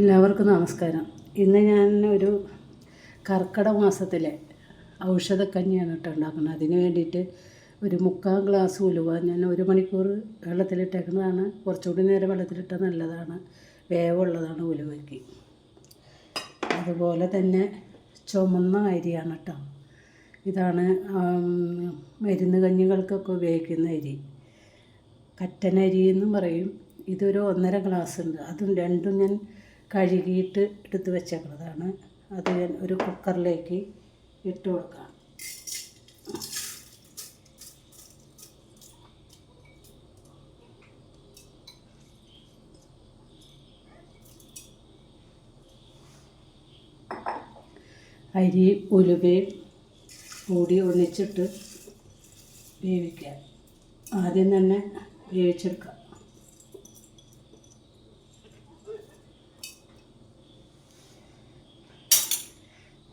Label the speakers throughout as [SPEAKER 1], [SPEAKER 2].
[SPEAKER 1] എല്ലാവർക്കും നമസ്കാരം. ഇന്ന് ഞാൻ ഒരു കർക്കിടക മാസത്തിലെ ഔഷധക്കഞ്ഞിയാണ് കേട്ടോ ഉണ്ടാക്കുന്നത്. അതിന് വേണ്ടിയിട്ട് ഒരു മുക്കാൽ ഗ്ലാസ് ഉലുവ ഞാൻ ഒരു മണിക്കൂർ വെള്ളത്തിലിട്ടേക്കുന്നതാണ്. കുറച്ചുകൂടി നേരം വെള്ളത്തിലിട്ടാൽ നല്ലതാണ്. വേവുള്ളതാണ് ഉലുവയ്ക്ക്. അതുപോലെ തന്നെ ചുമന്ന അരിയാണ് കേട്ടോ. ഇതാണ് മരുന്ന് കഞ്ഞികൾക്കൊക്കെ ഉപയോഗിക്കുന്ന അരി. കറ്റനരി എന്നും പറയും. ഇതൊരു ഒന്നര ഗ്ലാസ് ഉണ്ട്. അതും രണ്ടും ഞാൻ കഴുകിയിട്ട് എടുത്ത് വെച്ചേക്കുന്നതാണ് അത് ഞാൻ ഒരു കുക്കറിലേക്ക് ഇട്ട് കൊടുക്കാം. അരി ഉലുവയും കൂടി ഒന്നിച്ചിട്ട് വേവിക്കാം. ആദ്യം തന്നെ വേവിച്ചെടുക്കാം.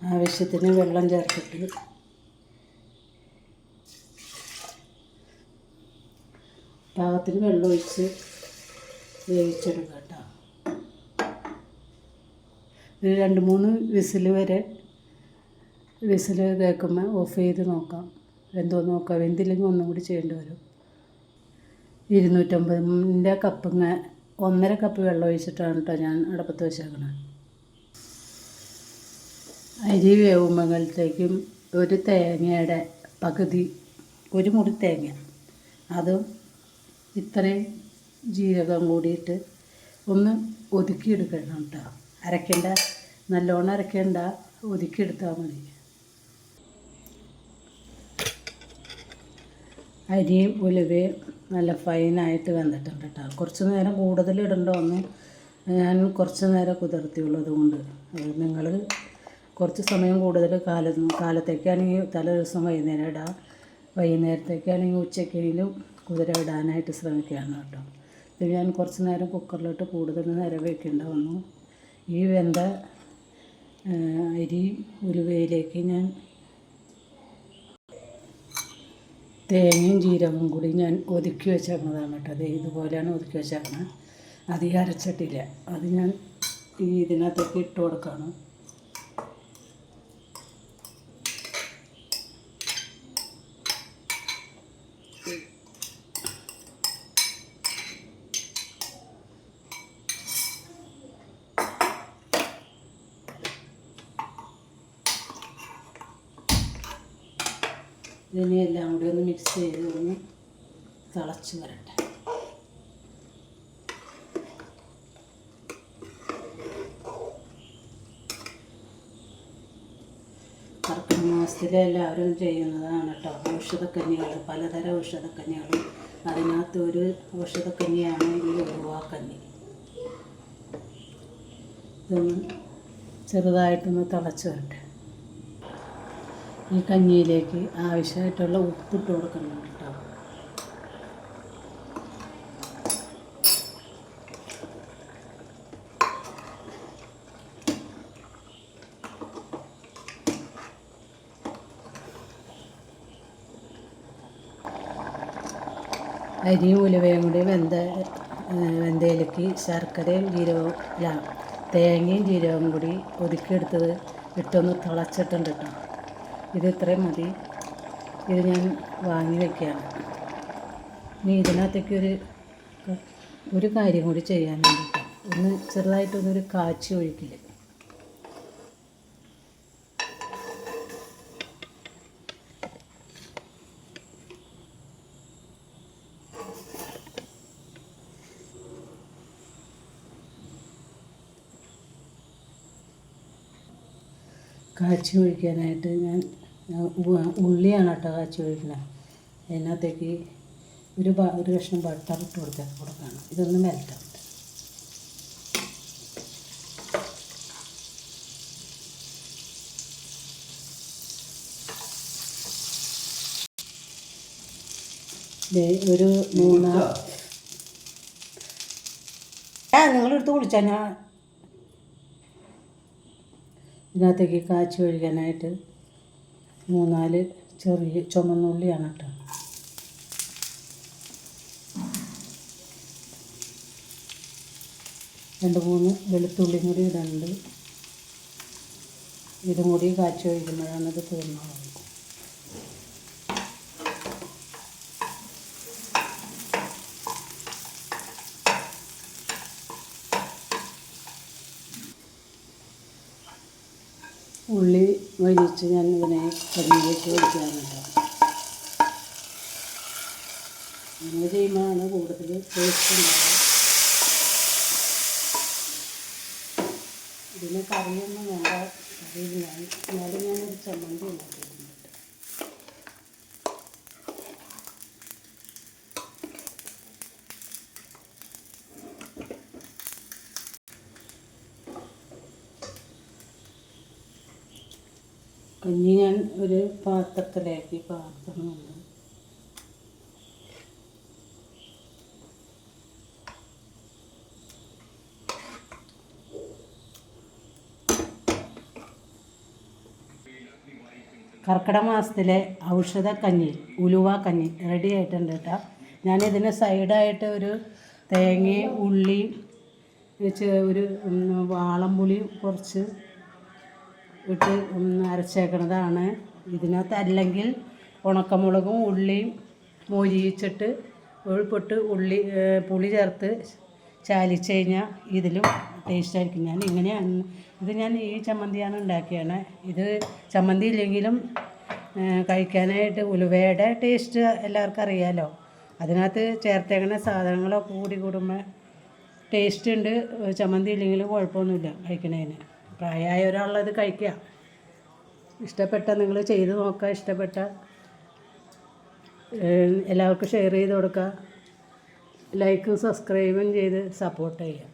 [SPEAKER 1] ആവശ്യത്തിന് വെള്ളം ചേർത്തിട്ട്. പാകത്തിന് വെള്ളം ഒഴിച്ച് വേവിച്ചെടുക്കാം കേട്ടോ. ഒരു രണ്ട് മൂന്ന് വിസിൽ വരെ വിസിൽ കേൾക്കുമ്പോൾ ഓഫ് ചെയ്ത് നോക്കാം. എന്തോ നോക്കാം. വെന്തില്ലെങ്കിൽ ഒന്നും കൂടി ചെയ്യേണ്ടി വരും. ഇരുന്നൂറ്റമ്പതിന്റെ കപ്പ് ഒന്നര കപ്പ് വെള്ളം ഒഴിച്ചിട്ടാണ് കേട്ടോ ഞാൻ അടപ്പത്ത് വെച്ചേക്കണത്. അരി വേവുമ്പോഴത്തേക്കും ഒരു തേങ്ങയുടെ പകുതി ഒരു മുറി തേങ്ങ. അതും ഇത്രയും ജീരകം കൂടിയിട്ട് ഒന്ന് ഒതുക്കിയെടുക്കണം കേട്ടോ. അരയ്ക്കേണ്ട നല്ലോണം അരയ്ക്കേണ്ട ഒതുക്കിയെടുത്താൽ മതി. അരി ഉലുവയും നല്ല ഫൈനായിട്ട് വെന്തിട്ടുണ്ട് കേട്ടോ. കുറച്ച് നേരം കൂടുതൽ ഇടണ്ടോ ഒന്ന് ഞാൻ കുറച്ച് നേരം കുതിർത്തിയുള്ളതുകൊണ്ട്. അത് നിങ്ങൾ കുറച്ച് സമയം കൂടുതൽ കാല കാലത്തേക്കാണെങ്കിൽ തലേ ദിവസം വൈകുന്നേരം ഇടാം. വൈകുന്നേരത്തേക്കാണെങ്കിൽ ഉച്ചക്കെങ്കിലും കുതിര ഇടാനായിട്ട് ശ്രമിക്കുകയാണ് കേട്ടോ. ഇത് ഞാൻ കുറച്ച് നേരം കുക്കറിലിട്ട് കൂടുതൽ നേരം വയ്ക്കേണ്ട വന്നു ഈ വെന്ത അരിയും അരി ഉലുവയിലേക്ക് ഞാൻ തേങ്ങയും ജീരകവും കൂടി ഞാൻ ഒതുക്കി വെച്ചേക്കുന്നതാണ് കേട്ടോ. അത് ഇതുപോലെയാണ് ഒതുക്കി വെച്ചേക്കുന്നത് അധികം അരച്ചിട്ടില്ല. അത് ഞാൻ ഈ ഇതിനകത്തേക്ക് ഇട്ട് കൊടുക്കുകയാണ് ഇതിനെ എല്ലാം കൂടി ഒന്ന് മിക്സ് ചെയ്ത് ഒന്ന് തിളച്ച് വരട്ടെ. കർക്കിടക മാസത്തിൽ എല്ലാവരും ചെയ്യുന്നതാണ് കേട്ടോ ഔഷധക്കഞ്ഞികൾ പലതരം ഔഷധക്കഞ്ഞികൾ അതിനകത്ത് ഒരു ഔഷധക്കഞ്ഞിയാണ് ഈ ഉരുവാക്കഞ്ഞി ഇതൊന്ന് ചെറുതായിട്ടൊന്ന് തിളച്ച് വരട്ടെ. ഈ കഞ്ഞിയിലേക്ക് ആവശ്യമായിട്ടുള്ള ഉപ്പിട്ട് കൊടുക്കണം കേട്ടോ. അരിയും ഉലുവയും കൂടി വെന്ത വെന്തയിലേക്ക് ശർക്കരയും ജീരകവും തേങ്ങയും ജീരകവും കൂടി ഒതുക്കിയെടുത്തത് ഇട്ടൊന്ന് തിളച്ചിട്ടുണ്ട് കേട്ടോ. ഇത് ഇത്രയും മതി. ഇത് ഞാൻ വാങ്ങി വയ്ക്കുകയാണ് ഇനി ഇതിനകത്തേക്ക് ഒരു ഒരു കാര്യം കൂടി ചെയ്യാൻ വേണ്ടിയിട്ട് ഒന്ന് ചെറുതായിട്ടൊന്നൊരു കാച്ചി ഒഴിക്കില്ല കാച്ചി ഒഴിക്കാനായിട്ട് ഞാൻ ഉള്ളിയാണ് കേട്ടോ കാച്ചി ഒഴിക്കുന്നത് അതിനകത്തേക്ക് ഒരു ഒരു കഷ്ണം ബട്ടർ ഇട്ട് കൊടുത്തേക്ക് കൊടുക്കണം ഇതൊന്ന് മെൽറ്റാവട്ടെ ദേ ഒരു മൂന്നാ ആ നിങ്ങളെടുത്ത് കുളിച്ചാൽ ഞാൻ ഇതിനകത്തേക്ക് കാച്ചി ഒഴിക്കാനായിട്ട് മൂന്നാൽ ചെറിയ ചുമന്നുള്ളിയാണ് കേട്ടോ. രണ്ട് മൂന്ന് വെളുത്തുള്ളിയും കൂടി ഇടുന്നുണ്ട് ഇതും കൂടി കാച്ചി ഒഴിക്കുമ്പോഴാണ് ഇത് തീർന്നത്. ഉള്ളി വലിച്ച് ഞാൻ ഇതിനെ കഞ്ഞിലേക്ക് ഒഴിക്കാറുണ്ട്. അങ്ങനെ ചെയ്യുമ്പോഴാണ് കൂടുതൽ ടേസ്റ്റ് ഉണ്ടാവുക. ഇതിന് കറിയൊന്നും വേണ്ട കറിയില്ല. എന്നാലും ഞാനൊരു ചമ്മന്തി ഉണ്ടാക്കിയിട്ടുണ്ട് കഞ്ഞി ഞാൻ ഒരു പാത്രത്തിലാക്കി പാർക്കുന്നുണ്ട് കർക്കിടക മാസത്തിലെ ഔഷധ കഞ്ഞി ഉലുവ കഞ്ഞി റെഡി ആയിട്ടുണ്ട് കേട്ടോ ഞാനിതിന് സൈഡായിട്ട് ഒരു തേങ്ങയും ഉള്ളിയും ഒരു വാളംപുളിയും വാളംപുളി കുറച്ച് ഇട്ട് അരച്ചേക്കണതാണ്. ഇതിനകത്ത് അല്ലെങ്കിൽ ഉണക്കമുളകും ഉള്ളിയും മൊരിയിച്ചിട്ട് ഒഴിപ്പിട്ട് ഉള്ളി പുളി ചേർത്ത് ചാലിച്ച് കഴിഞ്ഞാൽ ഇതിലും ടേസ്റ്റ് ആയിരിക്കും ഞാൻ ഇങ്ങനെയാണ് ഇത് ഞാൻ ഈ ചമ്മന്തിയാണ് ഉണ്ടാക്കിയാണ്. ഇത് ചമ്മന്തി ഇല്ലെങ്കിലും കഴിക്കാനായിട്ട് ഉലുവയുടെ ടേസ്റ്റ് എല്ലാവർക്കും അറിയാമല്ലോ അതിനകത്ത് ചേർത്തേക്കണ സാധനങ്ങളൊക്കെ കൂടി കൂടുമ്പോൾ ടേസ്റ്റ് ഉണ്ട്. ചമ്മന്തി ഇല്ലെങ്കിലും കുഴപ്പമൊന്നുമില്ല കഴിക്കണതിന് പ്രായമായ ഒരാളത് കഴിക്കുക ഇഷ്ടപ്പെട്ട നിങ്ങൾ ചെയ്ത് നോക്കുക ഇഷ്ടപ്പെട്ട എല്ലാവർക്കും ഷെയർ ചെയ്ത് കൊടുക്കുക ലൈക്കും സബ്സ്ക്രൈബും ചെയ്ത് സപ്പോർട്ട് ചെയ്യുക.